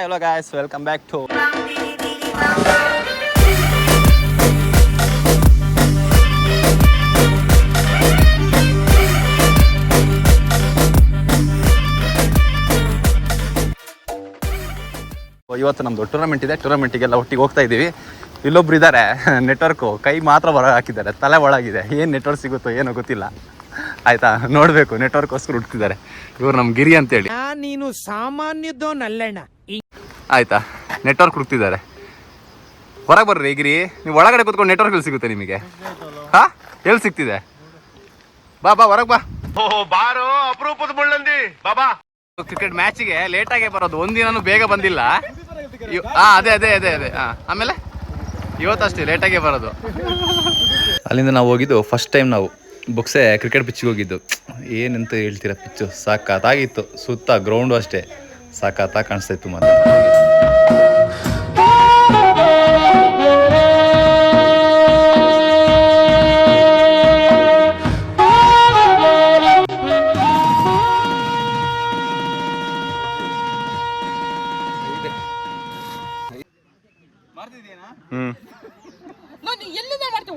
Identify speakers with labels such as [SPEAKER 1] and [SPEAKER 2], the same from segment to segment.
[SPEAKER 1] Hello guys welcome back to ಇವತ್ತು ನಮ್ದು tournament ಇದೆ. ಟೂರ್ನಮೆಂಟಿಗೆಲ್ಲ ಒಟ್ಟಿಗೆ ಹೋಗ್ತಾ ಇದ್ದೀವಿ. ಇಲ್ಲೊಬ್ರು ಇದ್ದಾರೆ ನೆಟ್ವರ್ಕು ಕೈ ಮಾತ್ರ ಹೊರಗೆ ಹಾಕಿದ್ದಾರೆ ತಲೆ ಒಳಗಿದೆ. ಏನು ನೆಟ್ವರ್ಕ್ ಸಿಗುತ್ತೋ ಏನೋ ಗೊತ್ತಿಲ್ಲ. ಆಯ್ತಾ? ನೋಡಬೇಕು. ನೆಟ್ವರ್ಕ್ಗೋಸ್ಕರ ಹುಡ್ತಿದ್ದಾರೆ ಇವ್ರು ನಮ್ಮ ಗಿರಿ ಅಂತೇಳಿ.
[SPEAKER 2] ನೀನು ಸಾಮಾನ್ಯದೋನಲ್ಲಣ್ಣ
[SPEAKER 1] ಆಯ್ತಾ? ನೆಟ್ವರ್ಕ್ ಹುಡುಕ್ತಿದ್ದಾರೆ. ಹೊರಗೆ ಬರ್ರಿ ಈಗಿರಿ. ನೀವು ಒಳಗಡೆ ಕೂತ್ಕೊಂಡು ನೆಟ್ವರ್ಕ್ ಎಲ್ಲಿ ಸಿಗುತ್ತೆ ನಿಮಗೆ? ಹಾ? ಎಲ್ಲಿ ಸಿಗ್ತಿದೆ? ಬಾ ಬಾ ಹೊರಗೆ ಬಾ.
[SPEAKER 3] ಬಾರೋ ಅಪರೂಪದ ಮುಳ್ಳಂದಿ. ಬಾಬಾ
[SPEAKER 1] ಕ್ರಿಕೆಟ್ ಮ್ಯಾಚಿಗೆ ಲೇಟಾಗೆ ಬರೋದು ಒಂದಿನೂ ಬೇಗ ಬಂದಿಲ್ಲ. ಹಾ ಅದೇ ಅದೇ ಅದೇ ಅದೇ. ಹಾ ಆಮೇಲೆ? ಇವತ್ತಷ್ಟೇ ಲೇಟಾಗೆ ಬರೋದು. ಅಲ್ಲಿಂದ ನಾವು ಹೋಗಿದ್ದು ಫಸ್ಟ್ ಟೈಮ್ ನಾವು. ಬುಕ್ಸೆ ಕ್ರಿಕೆಟ್ ಪಿಚ್ಗೆ ಹೋಗಿದ್ದು. ಏನಂತ ಹೇಳ್ತೀರಾ ಪಿಚ್ಚು? ಸಾಕಾಗಿತ್ತು ಸುತ್ತ ಗ್ರೌಂಡು ಅಷ್ಟೇ. ಸಾಕಾತ ಕಾಣಿಸ್ತಾ ಇತ್ತು ಮಾತ್ರ ರುಕೋ
[SPEAKER 2] ನಾನು ಎಲ್ಲಿಂದ ಮಾಡ್ತೀನಿ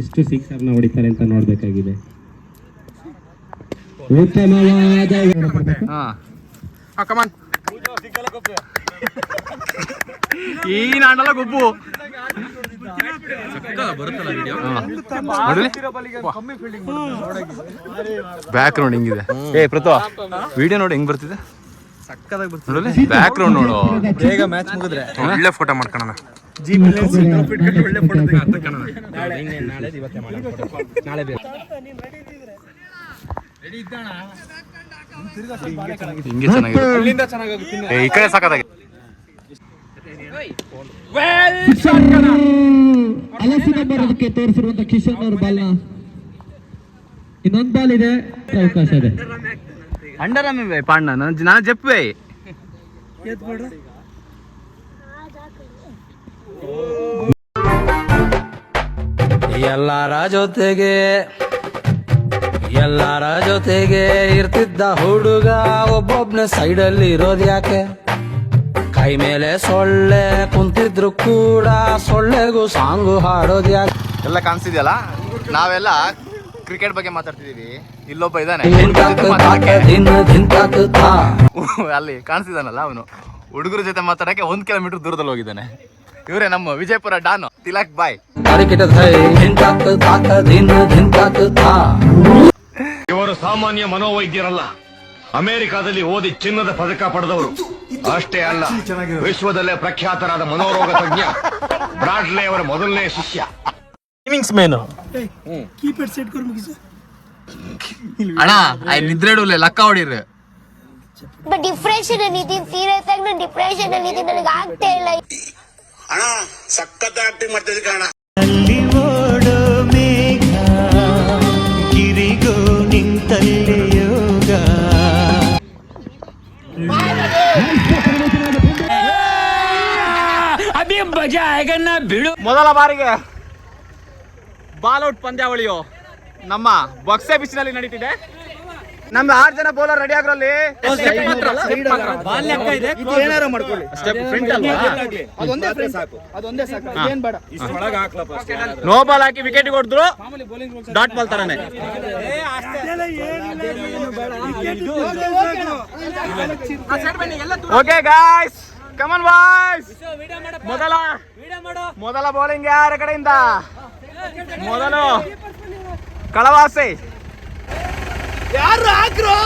[SPEAKER 4] ಎಷ್ಟು ಸಿಕ್ಸರ್ನ ಹೊಡಿತಾರೆ ಅಂತ ನೋಡ್ಬೇಕಾಗಿದೆ. ಉತ್ತಮವಾದ
[SPEAKER 1] ಹಾ. ಕಮಾನ್ ಈ ನಾಡಲ್ಲ ಗೊಬ್ಬು. ಬ್ಯಾಕ್ ಗ್ರೌಂಡ್ ಹಿಂಗಿದೆ. ಏ ಪ್ರತೋ ವಿಡಿಯೋ ನೋಡಿ ಹೆಂಗ್ ಬರ್ತಿದೆ? ಸಕ್ಕದಾಗಿ ಬ್ಯಾಕ್ ಗ್ರೌಂಡ್ ನೋಡು.
[SPEAKER 5] ಬೇಗ ಮ್ಯಾಚ್ ಮುಗಿದ್ರೆ.
[SPEAKER 3] ಒಳ್ಳೆ ಫೋಟೋ
[SPEAKER 1] ಹಿಂಗೆ ಚೆನ್ನಾಗಿದೆ. ಈ ಕಡೆ ಸಾಕಾಗಿ
[SPEAKER 4] ಅಲಸಿನ ಬರೋದಕ್ಕೆ ತೋರಿಸಿರುವಂತ ಕಿಶನ್ ಅವ್ರ ಬಾಲ್ನ ಇನ್ನೊಂದು ಬಾಲ್ ಇದೆ. ಅವಕಾಶ ಇದೆ.
[SPEAKER 1] ಅಂಡರ್ ಪಾಂಡ ನಾನು ಜಪ್ಪೆ
[SPEAKER 6] ಎಲ್ಲರ ಜೊತೆಗೆ ಎಲ್ಲರ ಜೊತೆಗೆ ಇರ್ತಿದ್ದ ಹುಡುಗ ಒಬ್ಬೊಬ್ನ ಸೈಡಲ್ಲಿ ಇರೋದು ಯಾಕೆ? ಕೈ ಮೇಲೆ ಸೊಳ್ಳೆ ಕುಂತಿದ್ರು ಕೂಡ ಸೊಳ್ಳೆಗೂ ಸಾಂಗು ಹಾಡೋದು ಯಾಕೆ?
[SPEAKER 1] ಎಲ್ಲ ಕಾಣಿಸಿದ್ಯಲ್ಲ ನಾವೆಲ್ಲ ಕ್ರಿಕೆಟ್ ಬಗ್ಗೆ ಮಾತಾಡ್ತಿದೀವಿ. ಇಲ್ಲೊಬ್ಬ
[SPEAKER 6] ತಾ.
[SPEAKER 1] ಅಲ್ಲಿ ಕಾಣಿಸಿದಾನಲ್ಲ ಅವನು. ಹುಡುಗರ ಜೊತೆ ಮಾತಾಡಕ್ಕೆ ಒಂದ್ ಕಿಲೋಮೀಟರ್ ದೂರದಲ್ಲಿ ಹೋಗಿದ್ದಾನೆ. ಇವರೇ ನಮ್ಮ ವಿಜಯಪುರ ಡಾನು. ತಿಲಕ್ ಬಾಯ್.
[SPEAKER 3] ಇವರು ಸಾಮಾನ್ಯ ಮನೋವೈದ್ಯರಲ್ಲ. ಅಮೆರಿಕಾದಲ್ಲಿ ಓದಿ ಚಿನ್ನದ ಪದಕ ಪಡೆದವರು. ಅಷ್ಟೇ ಅಲ್ಲ ವಿಶ್ವದಲ್ಲೇ ಪ್ರಖ್ಯಾತರಾದ ಮನೋರೋಗ ತಜ್ಞ. ಬ್ರಾಡ್ಲೆ ಅವರ ಮೊದಲನೇ ಶಿಷ್ಯ.
[SPEAKER 5] ಇನ್ನಿಂಗ್ಸ್ ಮೇನು
[SPEAKER 1] ಅಣ್ಣ ನಿದ್ರೆ ಇಡೂಲೆ ಲಕ್ಕ ಹೊಡೀರಿ.
[SPEAKER 7] ಡಿಪ್ರೆಷನ್ ಅಲ್ಲಿ ಇದ್ದೀನಿ ಆಗಿ ನಾನು ಡಿಪ್ರೆಷನ್ ಅಲ್ಲಿ ಇದ್ದೀನಿ ನನಗೆ ಆಗ್ತಾ ಇಲ್ಲ.
[SPEAKER 2] ಅಭಿ ಬಜಾ ಆಗನ್ನ ಬಿಡು.
[SPEAKER 1] ಮೊದಲ ಬಾರಿಗೆ. ಬಾಲ್ ಔಟ್ ಪಂದ್ಯಾವಳಿಯು ನಮ್ಮ ಬಕ್ಸೆ ಬಿಸಿನಲ್ಲಿ ನಡೀತಿದೆ. ನಮ್ದು ಆರ್ ಜನ ಬೌಲರ್ ರೆಡಿ ಆಗ್ರಲ್ಲಿ
[SPEAKER 5] ಏನಾರ ಮಾಡ್ಕೊಳ್ಳಿ.
[SPEAKER 1] ನೋ ಬಾಲ್ ಹಾಕಿ ವಿಕೆಟ್ ಕೊಡಿದ್ರು dot ball ತರಾನೆ. Okay guys come on boys ಮೊದಲ ಮೊದಲ ಬೌಲಿಂಗ್ ಯಾರ ಕಡೆಯಿಂದ? ಮೊದಲು ಕಳವಾಸೆ
[SPEAKER 2] ಯಾರು ಹಾಕ್ರು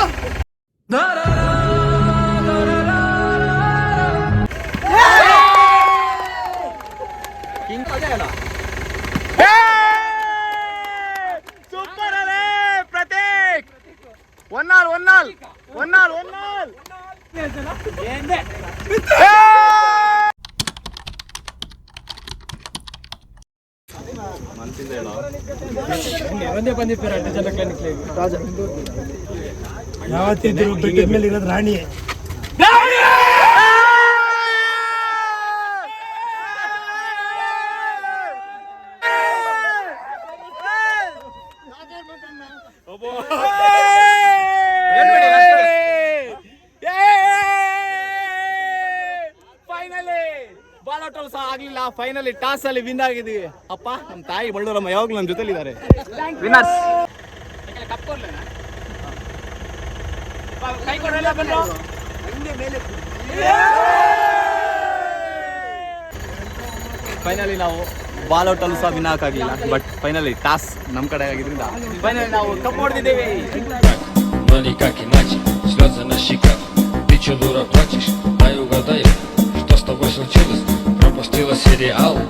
[SPEAKER 4] ಯಾವತ್ತಿದ್ರು ಬೆಟ್ಟದ ಮೇಲೆ ಇರೋದು ರಾಣಿ
[SPEAKER 1] ಬಾಲ್ ಔಟ್ ಸಹ ಆಗ್ಲಿಲ್ಲ ಫೈನಲಿ ಟಾಸ್ ಅಲ್ಲಿ ವಿನ್ ಆಗಿದೀವಿ ಅಪ್ಪ ನಮ್ಮ ತಾಯಿ ಬಳ್ಳೂರಮ್ಮ ಯಾವಾಗ್ಲೂ ನಮ್ಮ ಜೊತೆಲಿ ಇದ್ದಾರೆ ವಿನ್ನರ್ಸ್
[SPEAKER 8] ಕೈ ಕೊಡಲ್ಲ ಬಂದ್ರು
[SPEAKER 1] ಫೈನಲಿ ನಾವು ಬಾಲ್ ಔಟ್ ಅಲ್ಲೂ ಸಹ ವಿನ್ ಆಗಲಿಲ್ಲ ಬಟ್ ಫೈನಲಿ ಟಾಸ್ ನಮ್ಮ ಕಡೆ ಆಗಿದ್ರಿಂದ ಫೈನಲಿ ನಾವು ಕಪ್ ಹೊಡೆದಿದ್ದೇವೆ
[SPEAKER 9] но никак иначе Слезы на щеках Ты чё, дура, плачешь? Дай угадаю, что с тобой случилось? cereal.